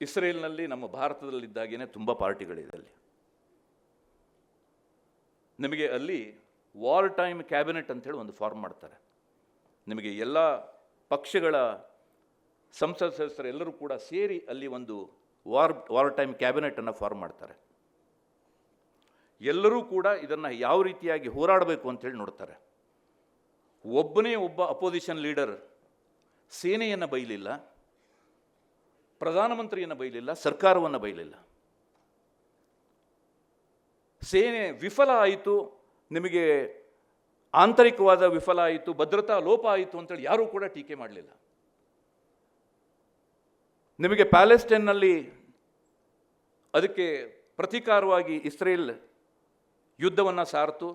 ಇಸ್ರೇಲ್ನಲ್ಲಿ ನಮ್ಮ ಭಾರತದಲ್ಲಿದ್ದಾಗೇನೆ ತುಂಬ ಪಾರ್ಟಿಗಳಿದೆ ಅಲ್ಲಿ. ನಿಮಗೆ ಅಲ್ಲಿ ವಾರ್ ಟೈಮ್ ಕ್ಯಾಬಿನೆಟ್ ಅಂತೇಳಿ ಒಂದು ಫಾರ್ಮ್ ಮಾಡ್ತಾರೆ. ನಿಮಗೆ ಎಲ್ಲ ಪಕ್ಷಗಳ ಸಂಸದ ಸದಸ್ಯರು ಎಲ್ಲರೂ ಕೂಡ ಸೇರಿ ಅಲ್ಲಿ ಒಂದು ವಾರ್ ವಾರ್ ಟೈಮ್ ಕ್ಯಾಬಿನೆಟನ್ನು ಫಾರ್ಮ್ ಮಾಡ್ತಾರೆ. ಎಲ್ಲರೂ ಕೂಡ ಇದನ್ನು ಯಾವ ರೀತಿಯಾಗಿ ಹೋರಾಡಬೇಕು ಅಂತೇಳಿ ನೋಡ್ತಾರೆ. ಒಬ್ಬನೇ ಒಬ್ಬ ಅಪೋಸಿಷನ್ ಲೀಡರ್ ಸೇನೆಯನ್ನು ಬೈಲಿಲ್ಲ. ಪ್ರಧಾನಮಂತ್ರಿಯನ್ನು ಬೈಲಿಲ್ಲ, ಸರ್ಕಾರವನ್ನು ಬೈಲಿಲ್ಲ. ಸೇನೆ ವಿಫಲ ಆಯಿತು, ನಿಮಗೆ ಆಂತರಿಕವಾದ ವಿಫಲ ಆಯಿತು, ಭದ್ರತಾ ಲೋಪ ಆಯಿತು ಅಂತೇಳಿ ಯಾರೂ ಕೂಡ ಟೀಕೆ ಮಾಡಲಿಲ್ಲ. ನಿಮಗೆ ಪ್ಯಾಲೆಸ್ಟೈನ್ನಲ್ಲಿ ಅದಕ್ಕೆ ಪ್ರತೀಕಾರವಾಗಿ ಇಸ್ರೇಲ್ ಯುದ್ಧವನ್ನು ಸಾರ್ತು,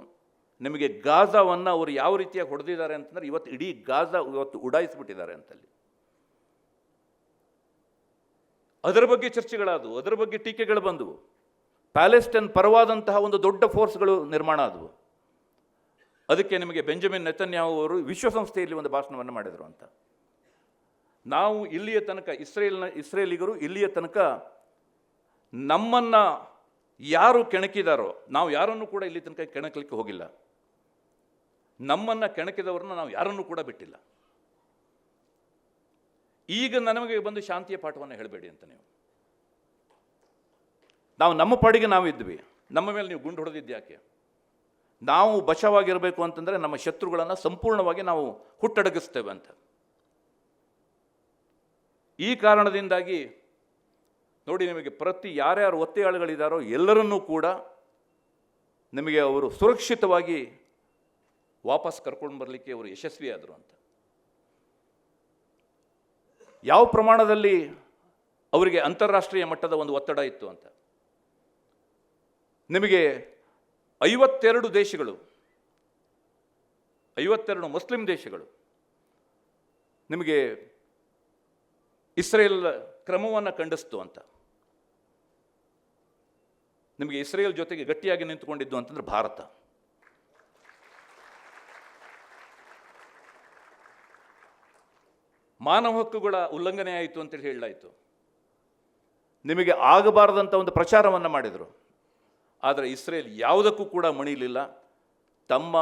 ನಿಮಗೆ ಗಾಜಾವನ್ನು ಅವರು ಯಾವ ರೀತಿಯಾಗಿ ಹೊಡೆದಿದ್ದಾರೆ ಅಂತಂದ್ರೆ ಇವತ್ತು ಇಡೀ ಗಾಜಾ ಇವತ್ತು ಉಡಾಯಿಸ್ಬಿಟ್ಟಿದ್ದಾರೆ ಅಂತಲ್ಲಿ. ಅದರ ಬಗ್ಗೆ ಚರ್ಚೆಗಳಾದವು, ಅದರ ಬಗ್ಗೆ ಟೀಕೆಗಳು ಬಂದವು. ಪ್ಯಾಲೆಸ್ಟೈನ್ ಪರವಾದಂತಹ ಒಂದು ದೊಡ್ಡ ಫೋರ್ಸ್ಗಳು ನಿರ್ಮಾಣ ಆದವು. ಅದಕ್ಕೆ ನಿಮಗೆ ಬೆಂಜಮಿನ್ ನೆತನ್ಯಾವು ಅವರು ವಿಶ್ವಸಂಸ್ಥೆಯಲ್ಲಿ ಒಂದು ಭಾಷಣವನ್ನು ಮಾಡಿದರು ಅಂತ. ನಾವು ಇಲ್ಲಿಯ ತನಕ, ಇಸ್ರೇಲ್ನ, ಇಸ್ರೇಲಿಗರು ಇಲ್ಲಿಯ ತನಕ ನಮ್ಮನ್ನು ಯಾರು ಕೆಣಕಿದಾರೋ, ನಾವು ಯಾರನ್ನು ಕೂಡ ಇಲ್ಲಿ ತನಕ ಕೆಣಕಲಿಕ್ಕೆ ಹೋಗಿಲ್ಲ. ನಮ್ಮನ್ನು ಕೆಣಕಿದವರನ್ನು ನಾವು ಯಾರನ್ನೂ ಕೂಡ ಬಿಟ್ಟಿಲ್ಲ. ಈಗ ನಮಗೆ ಬಂದು ಶಾಂತಿಯ ಪಾಠವನ್ನು ಹೇಳಬೇಡಿ ಅಂತ ನೀವು. ನಾವು ನಮ್ಮ ಪಾಡಿಗೆ ನಾವು ಇದ್ವಿ. ನಮ್ಮ ಮೇಲೆ ನೀವು ಗುಂಡು ಹೊಡೆದಿದ್ದು ಯಾಕೆ? ನಾವು ಬಚಾವಾಗಿರಬೇಕು ಅಂತಂದರೆ ನಮ್ಮ ಶತ್ರುಗಳನ್ನು ಸಂಪೂರ್ಣವಾಗಿ ನಾವು ಹುಟ್ಟಡಗಿಸ್ತೇವೆ ಅಂತ. ಈ ಕಾರಣದಿಂದಾಗಿ ನೋಡಿ ನಿಮಗೆ ಪ್ರತಿ ಯಾರ್ಯಾರು ಒತ್ತೆಯಾಳುಗಳಿದ್ದಾರೋ ಎಲ್ಲರನ್ನೂ ಕೂಡ ನಿಮಗೆ ಅವರು ಸುರಕ್ಷಿತವಾಗಿ ವಾಪಸ್ ಕರ್ಕೊಂಡು ಬರಲಿಕ್ಕೆ ಅವರು ಯಶಸ್ವಿಯಾದರು ಅಂತ. ಯಾವ ಪ್ರಮಾಣದಲ್ಲಿ ಅವರಿಗೆ ಅಂತಾರಾಷ್ಟ್ರೀಯ ಮಟ್ಟದ ಒಂದು ಒತ್ತಡ ಇತ್ತು ಅಂತ? ನಿಮಗೆ ಐವತ್ತೆರಡು ದೇಶಗಳು, ಐವತ್ತೆರಡು ಮುಸ್ಲಿಂ ದೇಶಗಳು, ನಿಮಗೆ ಇಸ್ರೇಲ್ ಕ್ರಮವನ್ನು ಖಂಡಿಸ್ತು ಅಂತ. ನಿಮಗೆ ಇಸ್ರೇಲ್ ಜೊತೆಗೆ ಗಟ್ಟಿಯಾಗಿ ನಿಂತುಕೊಂಡಿದ್ದು ಅಂತಂದ್ರೆ ಭಾರತ. ಮಾನವ ಹಕ್ಕುಗಳ ಉಲ್ಲಂಘನೆ ಆಯಿತು ಅಂತೇಳಿ ಹೇಳಲಾಯಿತು. ನಿಮಗೆ ಆಗಬಾರದಂಥ ಒಂದು ಪ್ರಚಾರವನ್ನು ಮಾಡಿದರು. ಆದರೆ ಇಸ್ರೇಲ್ ಯಾವುದಕ್ಕೂ ಕೂಡ ಮಣಿಲಿಲ್ಲ. ತಮ್ಮ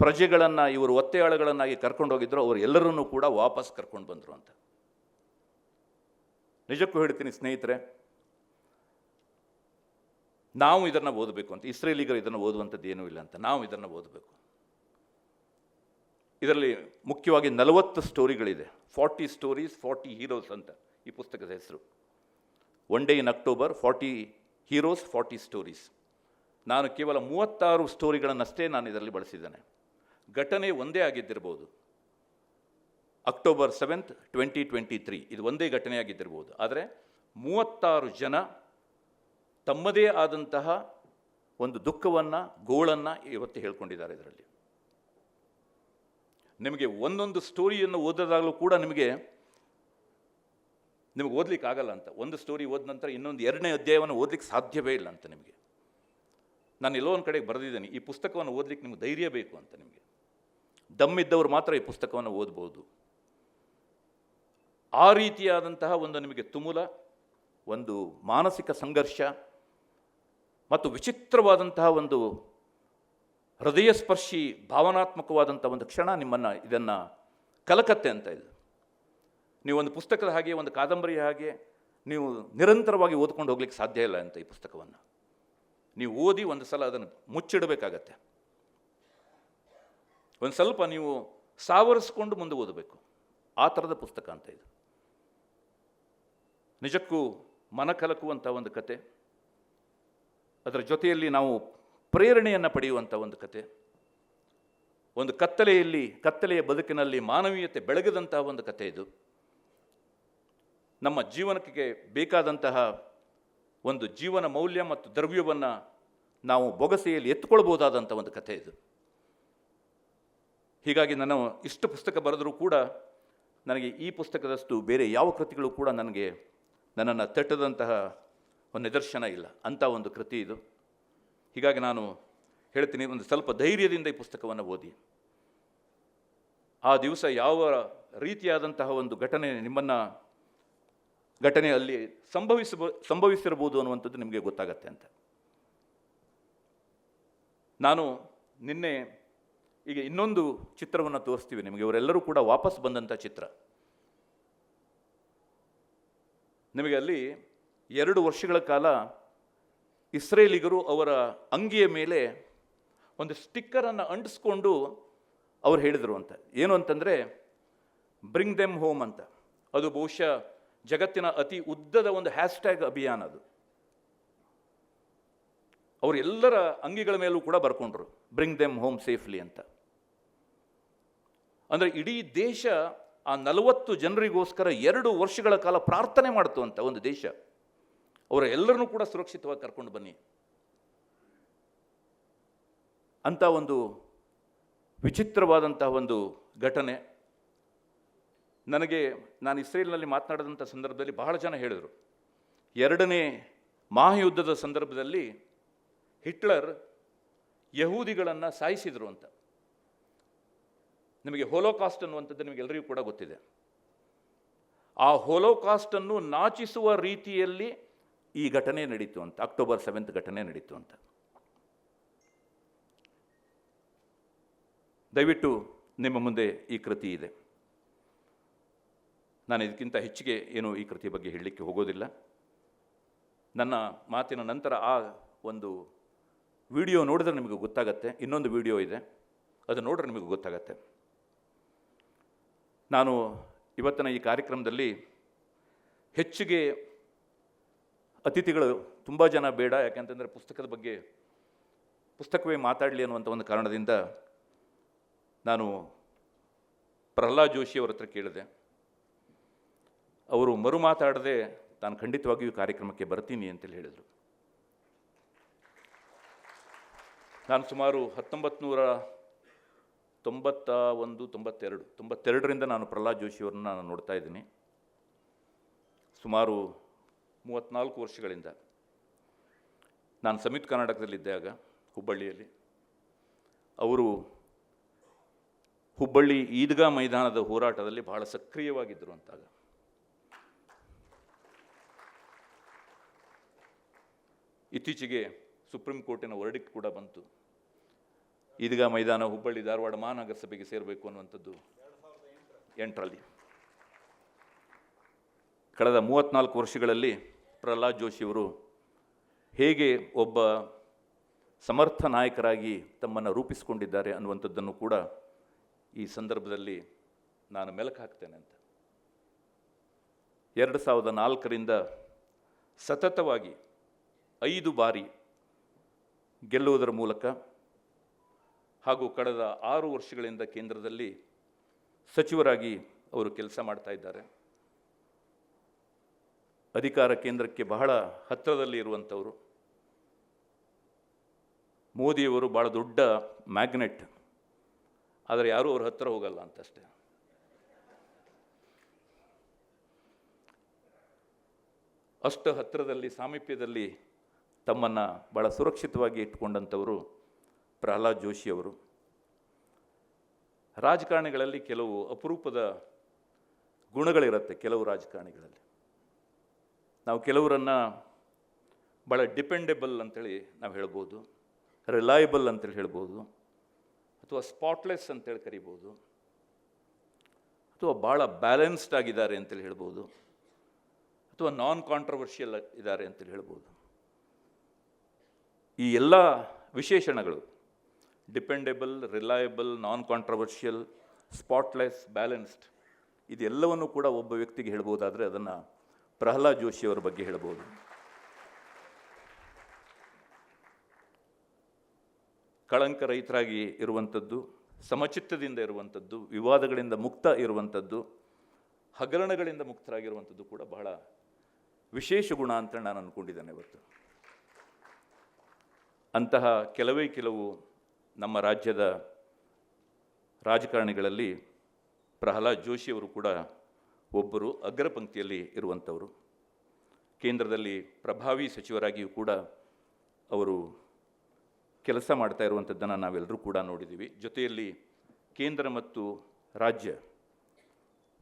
ಪ್ರಜೆಗಳನ್ನು, ಇವರು ಒತ್ತೆಯಾಳುಗಳನ್ನಾಗಿ ಕರ್ಕೊಂಡು ಹೋಗಿದ್ರು. ಅವರು ಎಲ್ಲರನ್ನೂ ಕೂಡ ವಾಪಸ್ ಕರ್ಕೊಂಡು ಬಂದರು ಅಂತ. ನಿಜಕ್ಕೂ ಹೇಳ್ತೀನಿ ಸ್ನೇಹಿತರೆ, ನಾವು ಇದನ್ನು ಓದಬೇಕು ಅಂತ. ಇಸ್ರೇಲಿಗರು ಇದನ್ನು ಓದುವಂಥದ್ದು ಏನೂ ಇಲ್ಲ ಅಂತ. ನಾವು ಇದನ್ನು ಓದಬೇಕು. ಇದರಲ್ಲಿ ಮುಖ್ಯವಾಗಿ ನಲವತ್ತು ಸ್ಟೋರಿಗಳಿದೆ. ಫಾರ್ಟಿ ಸ್ಟೋರೀಸ್, ಫಾರ್ಟಿ ಹೀರೋಸ್ ಅಂತ ಈ ಪುಸ್ತಕದ ಹೆಸರು. One day in October, forty heroes, forty stories. ನಾನು ಕೇವಲ ಮೂವತ್ತಾರು ಸ್ಟೋರಿಗಳನ್ನಷ್ಟೇ ನಾನು ಇದರಲ್ಲಿ ಬಳಸಿದ್ದೇನೆ. ಘಟನೆ ಒಂದೇ ಆಗಿದ್ದಿರ್ಬೋದು. October seventh, twenty twenty three. ಇದು ಒಂದೇ ಘಟನೆಯಾಗಿದ್ದಿರ್ಬೋದು ಆದರೆ ಮೂವತ್ತಾರು ಜನ ತಮ್ಮದೇ ಆದಂತಹ ಒಂದು ದುಃಖವನ್ನು, ಗೋಳನ್ನು ಇವತ್ತು ಹೇಳ್ಕೊಂಡಿದ್ದಾರೆ ಇದರಲ್ಲಿ. ನಿಮಗೆ ಒಂದೊಂದು ಸ್ಟೋರಿಯನ್ನು ಓದೋದಾಗಲೂ ಕೂಡ ನಿಮಗೆ ನಿಮಗೆ ಓದಲಿಕ್ಕೆ ಆಗಲ್ಲ ಅಂತ. ಒಂದು ಸ್ಟೋರಿ ಓದ ನಂತರ ಇನ್ನೊಂದು ಎರಡನೇ ಅಧ್ಯಾಯವನ್ನು ಓದಲಿಕ್ಕೆ ಸಾಧ್ಯವೇ ಇಲ್ಲ ಅಂತ ನಿಮಗೆ. ನಾನು ಎಲ್ಲೋ ಒಂದು ಕಡೆಗೆ ಬರೆದಿದ್ದೀನಿ, ಈ ಪುಸ್ತಕವನ್ನು ಓದಲಿಕ್ಕೆ ನಿಮ್ಗೆ ಧೈರ್ಯ ಬೇಕು ಅಂತ ನಿಮಗೆ. ದಮ್ಮಿದ್ದವರು ಮಾತ್ರ ಈ ಪುಸ್ತಕವನ್ನು ಓದ್ಬೋದು. ಆ ರೀತಿಯಾದಂತಹ ಒಂದು ನಿಮಗೆ ತುಮುಲ, ಒಂದು ಮಾನಸಿಕ ಸಂಘರ್ಷ, ಮತ್ತು ವಿಚಿತ್ರವಾದಂತಹ ಒಂದು ಹೃದಯ ಸ್ಪರ್ಶಿ ಭಾವನಾತ್ಮಕವಾದಂಥ ಒಂದು ಕ್ಷಣ ನಿಮ್ಮನ್ನು ಇದನ್ನು ಕಲಕತ್ತೆ ಅಂತ ಇದು. ನೀವು ಒಂದು ಪುಸ್ತಕದ ಹಾಗೆ, ಒಂದು ಕಾದಂಬರಿಯ ಹಾಗೆ, ನೀವು ನಿರಂತರವಾಗಿ ಓದ್ಕೊಂಡು ಹೋಗ್ಲಿಕ್ಕೆ ಸಾಧ್ಯ ಇಲ್ಲ ಅಂತ ಈ ಪುಸ್ತಕವನ್ನು. ನೀವು ಓದಿ ಒಂದು ಸಲ ಅದನ್ನು ಮುಚ್ಚಿಡಬೇಕಾಗತ್ತೆ. ಒಂದು ಸ್ವಲ್ಪ ನೀವು ಸಾವರಿಸ್ಕೊಂಡು ಮುಂದೆ ಓದಬೇಕು. ಆ ಥರದ ಪುಸ್ತಕ ಅಂತ ಇದು. ನಿಜಕ್ಕೂ ಮನಕಲಕುವಂಥ ಒಂದು ಕತೆ. ಅದರ ಜೊತೆಯಲ್ಲಿ ನಾವು ಪ್ರೇರಣೆಯನ್ನು ಪಡೆಯುವಂಥ ಒಂದು ಕತೆ. ಒಂದು ಕತ್ತಲೆಯಲ್ಲಿ, ಕತ್ತಲೆಯ ಬದುಕಿನಲ್ಲಿ ಮಾನವೀಯತೆ ಬೆಳಗದಂತಹ ಒಂದು ಕತೆ ಇದು. ನಮ್ಮ ಜೀವನಕ್ಕೆ ಬೇಕಾದಂತಹ ಒಂದು ಜೀವನ ಮೌಲ್ಯ ಮತ್ತು ದ್ರವ್ಯವನ್ನು ನಾವು ಬೊಗಸೆಯಲ್ಲಿ ಎತ್ತುಕೊಳ್ಬೋದಾದಂಥ ಒಂದು ಕಥೆ ಇದು. ಹೀಗಾಗಿ ನಾನು ಇಷ್ಟು ಪುಸ್ತಕ ಬರೆದರೂ ಕೂಡ ನನಗೆ ಈ ಪುಸ್ತಕದಷ್ಟು ಬೇರೆ ಯಾವ ಕೃತಿಗಳು ಕೂಡ ನನಗೆ ನನ್ನನ್ನು ತಟ್ಟದಂತಹ ಒಂದು ನಿದರ್ಶನ ಇಲ್ಲ. ಅಂಥ ಒಂದು ಕೃತಿ ಇದು. ಹೀಗಾಗಿ ನಾನು ಹೇಳ್ತೀನಿ, ಒಂದು ಸ್ವಲ್ಪ ಧೈರ್ಯದಿಂದ ಈ ಪುಸ್ತಕವನ್ನು ಓದಿ. ಆ ದಿವಸ ಯಾವ ರೀತಿಯಾದಂತಹ ಒಂದು ಘಟನೆ ನಿಮ್ಮನ್ನು ಘಟನೆ ಅಲ್ಲಿ ಸಂಭವಿಸಬ, ಸಂಭವಿಸಿರಬಹುದು ಅನ್ನುವಂಥದ್ದು ನಿಮಗೆ ಗೊತ್ತಾಗತ್ತೆ ಅಂತ. ನಾನು ನಿನ್ನೆ ಈಗ ಇನ್ನೊಂದು ಚಿತ್ರವನ್ನು ತೋರಿಸ್ತೀವಿ ನಿಮಗೆ, ಇವರೆಲ್ಲರೂ ಕೂಡ ವಾಪಸ್ ಬಂದಂಥ ಚಿತ್ರ. ನಿಮಗೆ ಅಲ್ಲಿ ಎರಡು ವರ್ಷಗಳ ಕಾಲ ಇಸ್ರೇಲಿಗರು ಅವರ ಅಂಗಿಯ ಮೇಲೆ ಒಂದು ಸ್ಟಿಕ್ಕರನ್ನು ಅಂಟಿಸ್ಕೊಂಡು ಅವ್ರು ಹೇಳಿದರು ಅಂತ. ಏನು ಅಂತಂದರೆ ಬ್ರಿಂಗ್ ದೆಮ್ ಹೋಮ್ ಅಂತ. ಅದು ಬಹುಶಃ ಜಗತ್ತಿನ ಅತಿ ಉದ್ದದ ಒಂದು ಹ್ಯಾಶ್ಟ್ಯಾಗ್ ಅಭಿಯಾನ ಅದು. ಅವರು ಎಲ್ಲರ ಅಂಗಿಗಳ ಮೇಲೂ ಕೂಡ ಬರ್ಕೊಂಡ್ರು ಬ್ರಿಂಗ್ ದೆಮ್ ಹೋಮ್ ಸೇಫ್ಲಿ ಅಂತ. ಅಂದರೆ ಇಡೀ ದೇಶ ಆ ನಲವತ್ತು ಜನರಿಗೋಸ್ಕರ ಎರಡು ವರ್ಷಗಳ ಕಾಲ ಪ್ರಾರ್ಥನೆ ಮಾಡ್ತು ಅಂತ ಒಂದು ದೇಶ. ಅವರ ಎಲ್ಲರನ್ನೂ ಕೂಡ ಸುರಕ್ಷಿತವಾಗಿ ಕರ್ಕೊಂಡು ಬನ್ನಿ. ಅಂತ ಒಂದು ವಿಚಿತ್ರವಾದಂತಹ ಒಂದು ಘಟನೆ. ನನಗೆ ನಾನು ಇಸ್ರೇಲ್ನಲ್ಲಿ ಮಾತನಾಡಿದಂಥ ಸಂದರ್ಭದಲ್ಲಿ ಬಹಳ ಜನ ಹೇಳಿದರು. ಎರಡನೇ ಮಹಾಯುದ್ಧದ ಸಂದರ್ಭದಲ್ಲಿ ಹಿಟ್ಲರ್ ಯಹೂದಿಗಳನ್ನು ಸಾಯಿಸಿದರು ಅಂತ. ನಿಮಗೆ ಹೋಲೋಕಾಸ್ಟ್ ಅನ್ನುವಂಥದ್ದು ನಿಮಗೆಲ್ಲರಿಗೂ ಕೂಡ ಗೊತ್ತಿದೆ. ಆ ಹೋಲೋಕಾಸ್ಟನ್ನು ನಾಚಿಸುವ ರೀತಿಯಲ್ಲಿ ಈ ಘಟನೆ ನಡೀತು ಅಂತ, ಅಕ್ಟೋಬರ್ ಸೆವೆಂತ್ ಘಟನೆ ನಡೀತು ಅಂತ. ದಯವಿಟ್ಟು ನಿಮ್ಮ ಮುಂದೆ ಈ ಕೃತಿ ಇದೆ. ನಾನು ಇದಕ್ಕಿಂತ ಹೆಚ್ಚಿಗೆ ಏನು ಈ ಕೃತಿ ಬಗ್ಗೆ ಹೇಳಲಿಕ್ಕೆ ಹೋಗೋದಿಲ್ಲ. ನನ್ನ ಮಾತಿನ ನಂತರ ಆ ಒಂದು ವಿಡಿಯೋ ನೋಡಿದ್ರೆ ನಿಮಗೆ ಗೊತ್ತಾಗತ್ತೆ, ಇನ್ನೊಂದು ವಿಡಿಯೋ ಇದೆ, ಅದು ನೋಡಿದ್ರೆ ನಿಮಗೆ ಗೊತ್ತಾಗತ್ತೆ. ನಾನು ಇವತ್ತಿನ ಈ ಕಾರ್ಯಕ್ರಮದಲ್ಲಿ ಹೆಚ್ಚಿಗೆ ಅತಿಥಿಗಳು ತುಂಬ ಜನ ಬೇಡ, ಯಾಕೆಂತಂದರೆ ಪುಸ್ತಕದ ಬಗ್ಗೆ ಪುಸ್ತಕವೇ ಮಾತಾಡಲಿ ಅನ್ನುವಂಥ ಒಂದು ಕಾರಣದಿಂದ ನಾನು ಪ್ರಹ್ಲಾದ್ ಜೋಶಿ ಅವರ ಹತ್ರ ಕೇಳಿದೆ. ಅವರು ಮರು ಮಾತಾಡದೆ ತಾನು ಖಂಡಿತವಾಗಿಯೂ ಕಾರ್ಯಕ್ರಮಕ್ಕೆ ಬರ್ತೀನಿ ಅಂತೇಳಿ ಹೇಳಿದರು. ನಾನು ಸುಮಾರು ಹತ್ತೊಂಬತ್ತು ನೂರ ತೊಂಬತ್ತ ಒಂದು ತೊಂಬತ್ತೆರಡು, ತೊಂಬತ್ತೆರಡರಿಂದ ನಾನು ಪ್ರಹ್ಲಾದ್ ಜೋಶಿಯವರನ್ನ ನಾನು ನೋಡ್ತಾ ಇದ್ದೀನಿ. ಸುಮಾರು ಮೂವತ್ತ್ನಾಲ್ಕು ವರ್ಷಗಳಿಂದ. ನಾನು ಸಂಯುಕ್ತ ಕರ್ನಾಟಕದಲ್ಲಿದ್ದಾಗ, ಹುಬ್ಬಳ್ಳಿಯಲ್ಲಿ. ಅವರು ಹುಬ್ಬಳ್ಳಿ ಈದ್ಗಾ ಮೈದಾನದ ಹೋರಾಟದಲ್ಲಿ ಬಹಳ ಸಕ್ರಿಯವಾಗಿದ್ದರು ಅಂತಾಗ. ಇತ್ತೀಚೆಗೆ ಸುಪ್ರೀಂ ಕೋರ್ಟಿನ ವರ್ಡಿಕ್ ಕೂಡ ಬಂತು. ಈದ್ಗಾ ಮೈದಾನ ಹುಬ್ಬಳ್ಳಿ ಧಾರವಾಡ ಮಹಾನಗರ ಸಭೆಗೆ ಸೇರಬೇಕು ಅನ್ನುವಂಥದ್ದು ಎಂಟರಲ್ಲಿ. ಕಳೆದ ಮೂವತ್ತ್ನಾಲ್ಕು ವರ್ಷಗಳಲ್ಲಿ ಪ್ರಹ್ಲಾದ್ ಜೋಶಿಯವರು ಹೇಗೆ ಒಬ್ಬ ಸಮರ್ಥ ನಾಯಕರಾಗಿ ತಮ್ಮನ್ನು ರೂಪಿಸಿಕೊಂಡಿದ್ದಾರೆ ಅನ್ನುವಂಥದ್ದನ್ನು ಕೂಡ ಈ ಸಂದರ್ಭದಲ್ಲಿ ನಾನು ಮೆಲುಕು ಹಾಕ್ತೇನೆ ಅಂತ. ಎರಡು ಸಾವಿರದ ನಾಲ್ಕರಿಂದ ಸತತವಾಗಿ ಐದು ಬಾರಿ ಗೆಲ್ಲುವುದರ ಮೂಲಕ ಹಾಗೂ ಕಳೆದ ಆರು ವರ್ಷಗಳಿಂದ ಕೇಂದ್ರದಲ್ಲಿ ಸಚಿವರಾಗಿ ಅವರು ಕೆಲಸ ಮಾಡ್ತಾ ಇದ್ದಾರೆ. ಅಧಿಕಾರ ಕೇಂದ್ರಕ್ಕೆ ಬಹಳ ಹತ್ತಿರದಲ್ಲಿ ಇರುವಂಥವರು. ಮೋದಿಯವರು ಭಾಳ ದೊಡ್ಡ ಮ್ಯಾಗ್ನೆಟ್. ಆದರೆ ಯಾರೂ ಅವ್ರ ಹತ್ತಿರ ಹೋಗಲ್ಲ ಅಂತಷ್ಟೇ. ಅಷ್ಟು ಹತ್ತಿರದಲ್ಲಿ ಸಾಮೀಪ್ಯದಲ್ಲಿ ತಮ್ಮನ್ನು ಭಾಳ ಸುರಕ್ಷಿತವಾಗಿ ಇಟ್ಕೊಂಡಂಥವರು ಪ್ರಹ್ಲಾದ್ ಜೋಶಿಯವರು ರಾಜಕಾರಣಿಗಳಲ್ಲಿ ಕೆಲವು ಅಪರೂಪದ ಗುಣಗಳಿರುತ್ತೆ, ಕೆಲವು ರಾಜಕಾರಣಿಗಳಲ್ಲಿ. ನಾವು ಕೆಲವರನ್ನು ಭಾಳ ಡಿಪೆಂಡೆಬಲ್ ಅಂತೇಳಿ ನಾವು ಹೇಳ್ಬೋದು ರಿಲಯಬಲ್ ಅಂತೇಳಿ ಹೇಳ್ಬೋದು, ಅಥವಾ ಸ್ಪಾಟ್ಲೆಸ್ ಅಂತೇಳಿ ಕರಿಬೋದು, ಅಥವಾ ಭಾಳ ಬ್ಯಾಲೆನ್ಸ್ಡ್ ಆಗಿದ್ದಾರೆ ಅಂತೇಳಿ ಹೇಳ್ಬೋದು, ಅಥವಾ ನಾನ್ ಕಾಂಟ್ರವರ್ಷಿಯಲ್ ಇದ್ದಾರೆ ಅಂತೇಳಿ ಹೇಳ್ಬೋದು. ಈ ಎಲ್ಲ ವಿಶೇಷಣಗಳು dependable reliable non controversial spotless balanced ಇದೆಲ್ಲವನ್ನು ಕೂಡ ಒಬ್ಬ ವ್ಯಕ್ತಿಗೆ ಹೇಳ್ಬೋದಾದರೆ ಅದನ್ನು ಪ್ರಹ್ಲಾದ್ ಜೋಶಿಯವರ ಬಗ್ಗೆ ಹೇಳಬಹುದು. ಕಳಂಕ ರೈತರಾಗಿ ಇರುವಂಥದ್ದು, ಸಮಚಿತ್ತದಿಂದ ಇರುವಂಥದ್ದು, ವಿವಾದಗಳಿಂದ ಮುಕ್ತ ಇರುವಂಥದ್ದು, ಹಗರಣಗಳಿಂದ ಮುಕ್ತರಾಗಿರುವಂಥದ್ದು ಕೂಡ ಬಹಳ ವಿಶೇಷ ಗುಣ ಅಂತ ನಾನು ಅಂದ್ಕೊಂಡಿದ್ದೇನೆ ಇವತ್ತು. ಅಂತಹ ಕೆಲವೇ ಕೆಲವು ನಮ್ಮ ರಾಜ್ಯದ ರಾಜಕಾರಣಿಗಳಲ್ಲಿ ಪ್ರಹ್ಲಾದ್ ಜೋಶಿಯವರು ಕೂಡ ಒಬ್ಬರು ಅಗ್ರ ಪಂಕ್ತಿಯಲ್ಲಿ ಇರುವಂಥವರು. ಕೇಂದ್ರದಲ್ಲಿ ಪ್ರಭಾವಿ ಸಚಿವರಾಗಿಯೂ ಕೂಡ ಅವರು ಕೆಲಸ ಮಾಡ್ತಾ ಇರುವಂಥದ್ದನ್ನು ನಾವೆಲ್ಲರೂ ಕೂಡ ನೋಡಿದ್ದೀವಿ. ಜೊತೆಯಲ್ಲಿ ಕೇಂದ್ರ ಮತ್ತು ರಾಜ್ಯ,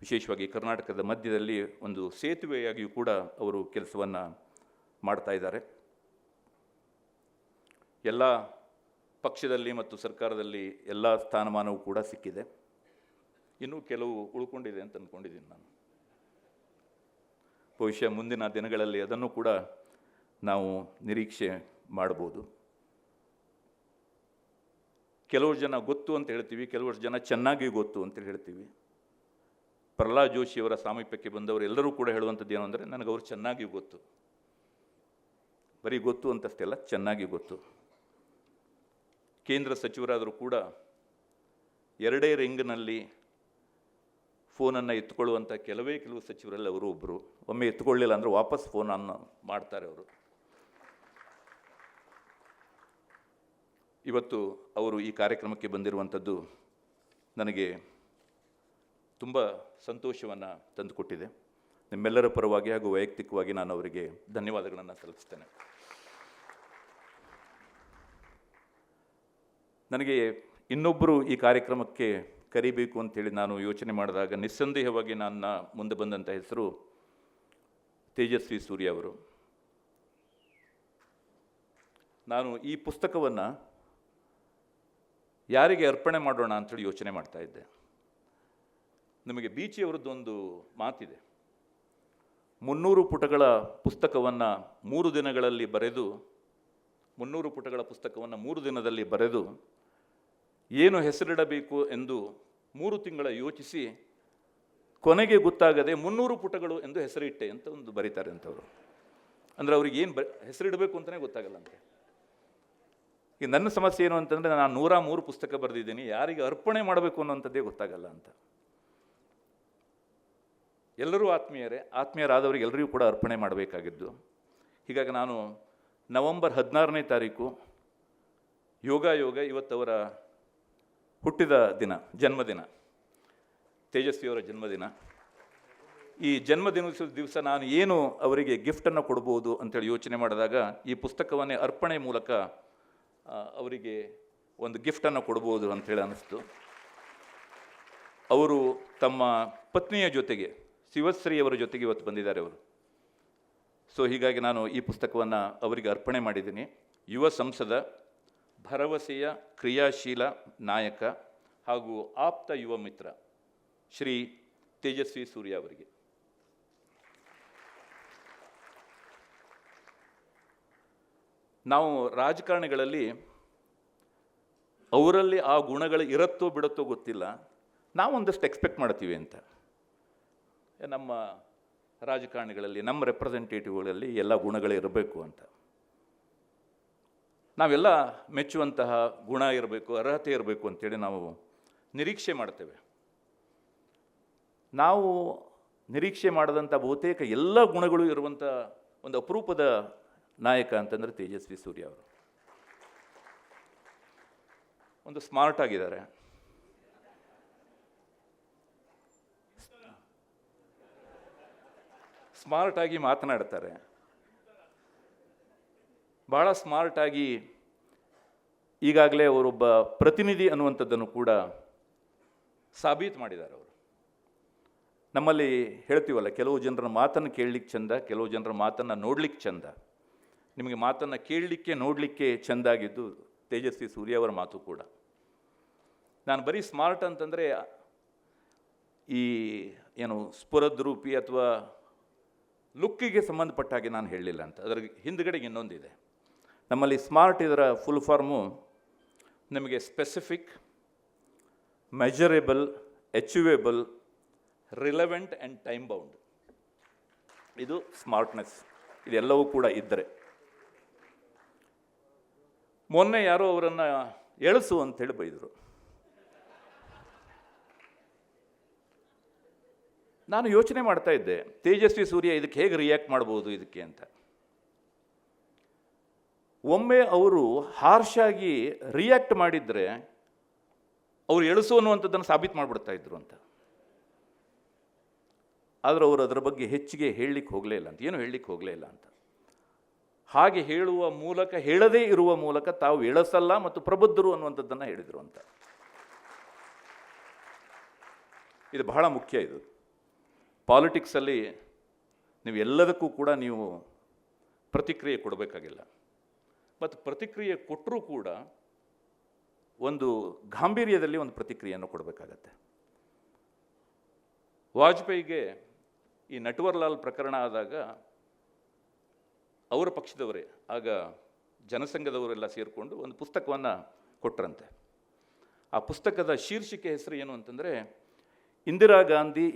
ವಿಶೇಷವಾಗಿ ಕರ್ನಾಟಕದ ಮಧ್ಯದಲ್ಲಿ ಒಂದು ಸೇತುವೆಯಾಗಿಯೂ ಕೂಡ ಅವರು ಕೆಲಸವನ್ನು ಮಾಡ್ತಾ ಇದ್ದಾರೆ. ಎಲ್ಲ ಪಕ್ಷದಲ್ಲಿ ಮತ್ತು ಸರ್ಕಾರದಲ್ಲಿ ಎಲ್ಲ ಸ್ಥಾನಮಾನವೂ ಕೂಡ ಸಿಕ್ಕಿದೆ. ಇನ್ನೂ ಕೆಲವು ಉಳ್ಕೊಂಡಿದೆ ಅಂತ ಅಂದ್ಕೊಂಡಿದ್ದೀನಿ ನಾನು. ಬಹುಶಃ ಮುಂದಿನ ದಿನಗಳಲ್ಲಿ ಅದನ್ನು ಕೂಡ ನಾವು ನಿರೀಕ್ಷೆ ಮಾಡ್ಬೋದು. ಕೆಲವರು ಜನ ಗೊತ್ತು ಅಂತ ಹೇಳ್ತೀವಿ ಕೆಲವರು ಜನ ಚೆನ್ನಾಗಿ ಗೊತ್ತು ಅಂತ ಹೇಳ್ತೀವಿ. ಪ್ರಹ್ಲಾದ್ ಜೋಶಿಯವರ ಸಾಮೀಪ್ಯಕ್ಕೆ ಬಂದವರು ಎಲ್ಲರೂ ಕೂಡ ಹೇಳುವಂಥದ್ದು ಏನು ಅಂದರೆ, ನನಗೆ ಅವರು ಚೆನ್ನಾಗಿ ಗೊತ್ತು. ಬರೀ ಗೊತ್ತು ಅಂತಷ್ಟೇ ಅಲ್ಲ, ಚೆನ್ನಾಗಿ ಗೊತ್ತು. ಕೇಂದ್ರ ಸಚಿವರಾದರೂ ಕೂಡ ಎರಡೇ ರಿಂಗ್ನಲ್ಲಿ ಫೋನನ್ನು ಎತ್ಕೊಳ್ಳುವಂಥ ಕೆಲವೇ ಕೆಲವು ಸಚಿವರಲ್ಲಿ ಅವರು ಒಬ್ಬರು ಒಮ್ಮೆ ಎತ್ಕೊಳ್ಳಿಲ್ಲ ಅಂದರೆ ವಾಪಸ್ ಫೋನನ್ನು ಮಾಡ್ತಾರೆ ಅವರು. ಇವತ್ತು ಅವರು ಈ ಕಾರ್ಯಕ್ರಮಕ್ಕೆ ಬಂದಿರುವಂಥದ್ದು ನನಗೆ ತುಂಬ ಸಂತೋಷವನ್ನು ತಂದುಕೊಟ್ಟಿದೆ. ನಿಮ್ಮೆಲ್ಲರ ಪರವಾಗಿ ಹಾಗೂ ವೈಯಕ್ತಿಕವಾಗಿ ನಾನು ಅವರಿಗೆ ಧನ್ಯವಾದಗಳನ್ನು ಸಲ್ಲಿಸ್ತೇನೆ. ನನಗೆ ಇನ್ನೊಬ್ಬರು ಈ ಕಾರ್ಯಕ್ರಮಕ್ಕೆ ಕರಿಬೇಕು ಅಂತೇಳಿ ನಾನು ಯೋಚನೆ ಮಾಡಿದಾಗ ನಿಸ್ಸಂದೇಹವಾಗಿ ನನ್ನ ಮುಂದೆ ಬಂದಂಥ ಹೆಸರು ತೇಜಸ್ವಿ ಸೂರ್ಯ ಅವರು. ನಾನು ಈ ಪುಸ್ತಕವನ್ನು ಯಾರಿಗೆ ಅರ್ಪಣೆ ಮಾಡೋಣ ಅಂಥೇಳಿ ಯೋಚನೆ ಮಾಡ್ತಾ ಇದ್ದೆ. ನಮಗೆ ಬೀಚಿಯವರದ್ದೊಂದು ಮಾತಿದೆ. ಮುನ್ನೂರು ಪುಟಗಳ ಪುಸ್ತಕವನ್ನು ಮೂರು ದಿನಗಳಲ್ಲಿ ಬರೆದು, ಮುನ್ನೂರು ಪುಟಗಳ ಪುಸ್ತಕವನ್ನು ಮೂರು ದಿನದಲ್ಲಿ ಬರೆದು ಏನು ಹೆಸರಿಡಬೇಕು ಎಂದು ಮೂರು ತಿಂಗಳ ಯೋಚಿಸಿ ಕೊನೆಗೆ ಗೊತ್ತಾಗದೆ ಮುನ್ನೂರು ಪುಟಗಳು ಎಂದು ಹೆಸರಿಟ್ಟೆ ಅಂತ ಒಂದು ಬರೀತಾರೆ ಅಂತವರು ಅಂದರೆ ಅವ್ರಿಗೆ ಏನು ಬ, ಹೆಸರಿಡಬೇಕು ಅಂತಲೇ ಗೊತ್ತಾಗಲ್ಲ ಅಂತೆ. ಈಗ ನನ್ನ ಸಮಸ್ಯೆ ಏನು ಅಂತಂದರೆ ನಾನು ನೂರ ಮೂರು ಪುಸ್ತಕ ಬರೆದಿದ್ದೀನಿ, ಯಾರಿಗೆ ಅರ್ಪಣೆ ಮಾಡಬೇಕು ಅನ್ನೋಂಥದ್ದೇ ಗೊತ್ತಾಗಲ್ಲ ಅಂತ. ಎಲ್ಲರೂ ಆತ್ಮೀಯರೇ, ಆತ್ಮೀಯರಾದವರಿಗೆ ಎಲ್ಲರಿಗೂ ಕೂಡ ಅರ್ಪಣೆ ಮಾಡಬೇಕಾಗಿದ್ದು. ಹೀಗಾಗಿ ನಾನು ನವಂಬರ್ ಹದಿನಾರನೇ ತಾರೀಕು ಯೋಗ ಯೋಗ ಇವತ್ತವರ ಹುಟ್ಟಿದ ದಿನ, ಜನ್ಮದಿನ, ತೇಜಸ್ವಿಯವರ ಜನ್ಮದಿನ. ಈ ಜನ್ಮದಿನದ ದಿವಸ ನಾನು ಏನು ಅವರಿಗೆ ಗಿಫ್ಟನ್ನು ಕೊಡ್ಬೋದು ಅಂತೇಳಿ ಯೋಚನೆ ಮಾಡಿದಾಗ ಈ ಪುಸ್ತಕವನ್ನೇ ಅರ್ಪಣೆ ಮೂಲಕ ಅವರಿಗೆ ಒಂದು ಗಿಫ್ಟನ್ನು ಕೊಡ್ಬೋದು ಅಂಥೇಳಿ ಅನ್ನಿಸ್ತು. ಅವರು ತಮ್ಮ ಪತ್ನಿಯ ಜೊತೆಗೆ, ಶಿವಶ್ರೀಯವರ ಜೊತೆಗೆ ಇವತ್ತು ಬಂದಿದ್ದಾರೆ ಅವರು. ಸೊ ಹೀಗಾಗಿ ನಾನು ಈ ಪುಸ್ತಕವನ್ನು ಅವರಿಗೆ ಅರ್ಪಣೆ ಮಾಡಿದ್ದೀನಿ. ಯುವ ಸಂಸದ ಭರವಸೆಯ ಕ್ರಿಯಾಶೀಲ ನಾಯಕ ಹಾಗೂ ಆಪ್ತ ಯುವ ಮಿತ್ರ ಶ್ರೀ ತೇಜಸ್ವಿ ಸೂರ್ಯ ಅವರಿಗೆ. ನಾವು ರಾಜಕಾರಣಿಗಳಲ್ಲಿ ಅವರಲ್ಲಿ ಆ ಗುಣಗಳು ಇರುತ್ತೋ ಬಿಡುತ್ತೋ ಗೊತ್ತಿಲ್ಲ. ನಾವು ಒಂದಷ್ಟು ಎಕ್ಸ್ಪೆಕ್ಟ್ ಮಾಡ್ತೀವಿ ಅಂತ. ನಮ್ಮ ರಾಜಕಾರಣಿಗಳಲ್ಲಿ, ನಮ್ಮ ರೆಪ್ರೆಸೆಂಟೇಟಿವ್ಗಳಲ್ಲಿ ಎಲ್ಲ ಗುಣಗಳಿರಬೇಕು ಅಂತ. ನಾವೆಲ್ಲ ಮೆಚ್ಚುವಂತಹ ಗುಣ ಇರಬೇಕು, ಅರ್ಹತೆ ಇರಬೇಕು ಅಂತೇಳಿ ನಾವು ನಿರೀಕ್ಷೆ ಮಾಡ್ತೇವೆ. ನಾವು ನಿರೀಕ್ಷೆ ಮಾಡದಂಥ ಬಹುತೇಕ ಎಲ್ಲ ಗುಣಗಳು ಇರುವಂಥ ಒಂದು ಅಪರೂಪದ ನಾಯಕ ಅಂತಂದರೆ ತೇಜಸ್ವಿ ಸೂರ್ಯ ಅವರು. ಒಂದು ಸ್ಮಾರ್ಟ್ ಆಗಿದ್ದಾರೆ. ಸ್ಮಾರ್ಟ್ ಆಗಿ ಮಾತನಾಡ್ತಾರೆ. ಬಹಳ ಸ್ಮಾರ್ಟ್ ಆಗಿ ಈಗಾಗಲೇ ಅವರೊಬ್ಬ ಪ್ರತಿನಿಧಿ ಅನ್ನುವಂಥದ್ದನ್ನು ಕೂಡ ಸಾಬೀತು ಮಾಡಿದ್ದಾರೆ ಅವರು. ನಮ್ಮಲ್ಲಿ ಹೇಳ್ತೀವಲ್ಲ, ಕೆಲವು ಜನರ ಮಾತನ್ನು ಕೇಳಲಿಕ್ಕೆ ಚಂದ, ಕೆಲವು ಜನರ ಮಾತನ್ನು ನೋಡ್ಲಿಕ್ಕೆ ಚಂದ. ನಿಮಗೆ ಮಾತನ್ನು ಕೇಳಲಿಕ್ಕೆ, ನೋಡಲಿಕ್ಕೆ ಚೆಂದಾಗಿದ್ದು ತೇಜಸ್ವಿ ಸೂರ್ಯ ಅವರ ಮಾತು ಕೂಡ. ನಾನು ಬರೀ ಸ್ಮಾರ್ಟ್ ಅಂತಂದರೆ, ಈ ಏನು ಸ್ಫುರದ್ರೂಪಿ ಅಥವಾ ಲುಕ್ಕಿಗೆ ಸಂಬಂಧಪಟ್ಟ ಹಾಗೆ ನಾನು ಹೇಳಲಿಲ್ಲ ಅಂತ. ಅದರ ಹಿಂದ್ಗಡೆಗೆ ಇನ್ನೊಂದಿದೆ. ನಮ್ಮಲ್ಲಿ ಸ್ಮಾರ್ಟ್ ಇದರ ಫುಲ್ ಫಾರ್ಮು ನಿಮಗೆ specific measurable achievable relevant and time bound ಇದು ಸ್ಮಾರ್ಟ್ನೆಸ್ ಇದೆಲ್ಲವೂ ಕೂಡ ಇದ್ದರೆ ಮೊನ್ನೆ ಯಾರೋ ಅವರನ್ನು ಎಳಸು ಅಂತೇಳಿ ಬೈದರು ನಾನು ಯೋಚನೆ ಮಾಡ್ತಾ ಇದ್ದೆ, ತೇಜಸ್ವಿ ಸೂರ್ಯ ಇದಕ್ಕೆ ಹೇಗೆ ರಿಯಾಕ್ಟ್ ಮಾಡ್ಬೋದು ಇದಕ್ಕೆ ಅಂತ. ಒಮ್ಮೆ ಅವರು ಹಾರ್ಷಾಗಿ ರಿಯಾಕ್ಟ್ ಮಾಡಿದರೆ ಅವರು ಎಳಸು ಅನ್ನುವಂಥದ್ದನ್ನು ಸಾಬೀತು ಮಾಡಿಬಿಡ್ತಾ ಇದ್ರು ಅಂತ. ಆದರೂ ಅವರು ಅದರ ಬಗ್ಗೆ ಹೆಚ್ಚಿಗೆ ಹೇಳಲಿಕ್ಕೆ ಹೋಗಲೇ ಇಲ್ಲ ಅಂತ. ಏನು ಹೇಳಲಿಕ್ಕೆ ಹೋಗಲೇ ಇಲ್ಲ ಅಂತ. ಹಾಗೆ ಹೇಳುವ ಮೂಲಕ, ಹೇಳದೇ ಇರುವ ಮೂಲಕ ತಾವು ಎಳಸಲ್ಲ ಮತ್ತು ಪ್ರಬುದ್ಧರು ಅನ್ನುವಂಥದ್ದನ್ನು ಹೇಳಿದರು ಅಂತ. ಇದು ಬಹಳ ಮುಖ್ಯ ಇದು. ಪಾಲಿಟಿಕ್ಸಲ್ಲಿ ನೀವು ಎಲ್ಲದಕ್ಕೂ ಕೂಡ ನೀವು ಪ್ರತಿಕ್ರಿಯೆ ಕೊಡಬೇಕಾಗಿಲ್ಲ. ಮತ್ತು ಪ್ರತಿಕ್ರಿಯೆ ಕೊಟ್ಟರೂ ಕೂಡ ಒಂದು ಗಾಂಭೀರ್ಯದಲ್ಲಿ ಒಂದು ಪ್ರತಿಕ್ರಿಯೆಯನ್ನು ಕೊಡಬೇಕಾಗತ್ತೆ. ವಾಜಪೇಯಿಗೆ ಈ ನಟವರ್ಲಾಲ್ ಪ್ರಕರಣ ಆದಾಗ ಅವರ ಪಕ್ಷದವರೇ, ಆಗ ಜನಸಂಘದವರೆಲ್ಲ ಸೇರಿಕೊಂಡು ಒಂದು ಪುಸ್ತಕವನ್ನು ಕೊಟ್ಟರಂತೆ ಆ ಪುಸ್ತಕದ ಶೀರ್ಷಿಕೆ ಹೆಸರು ಏನು ಅಂತಂದರೆ, ಇಂದಿರಾ ಗಾಂಧಿ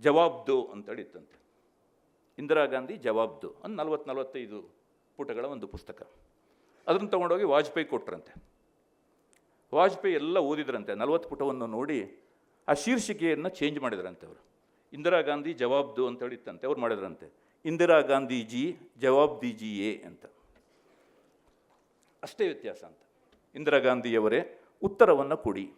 ಜವಾಬ್ದು ಅಂತೇಳಿ ಇತ್ತಂತೆ. ಇಂದಿರಾ ಗಾಂಧಿ ಜವಾಬ್ದು ಒಂದು ನಲ್ವತ್ತು ನಲವತ್ತೈದು ಪುಟಗಳ ಒಂದು ಪುಸ್ತಕ. ಅದನ್ನು ತೊಗೊಂಡೋಗಿ ವಾಜಪೇಯಿ ಕೊಟ್ರಂತೆ. ವಾಜಪೇಯಿ ಎಲ್ಲ ಓದಿದ್ರಂತೆ, ನಲವತ್ತು ಪುಟವನ್ನು ನೋಡಿ ಆ ಶೀರ್ಷಿಕೆಯನ್ನು ಚೇಂಜ್ ಮಾಡಿದ್ರಂತೆ ಅವರು. ಇಂದಿರಾ ಗಾಂಧಿ ಜವಾಬ್ದು ಅಂತ ಹೇಳಿತ್ತಂತೆ, ಅವ್ರು ಮಾಡಿದ್ರಂತೆ. ಇಂದಿರಾ ಗಾಂಧೀಜಿ ಜಿ ಎ ಅಂತ. ಅಷ್ಟೇ ವ್ಯತ್ಯಾಸ ಅಂತ. ಇಂದಿರಾ ಗಾಂಧಿಯವರೇ ಉತ್ತರವನ್ನು ಕೊಡಿ.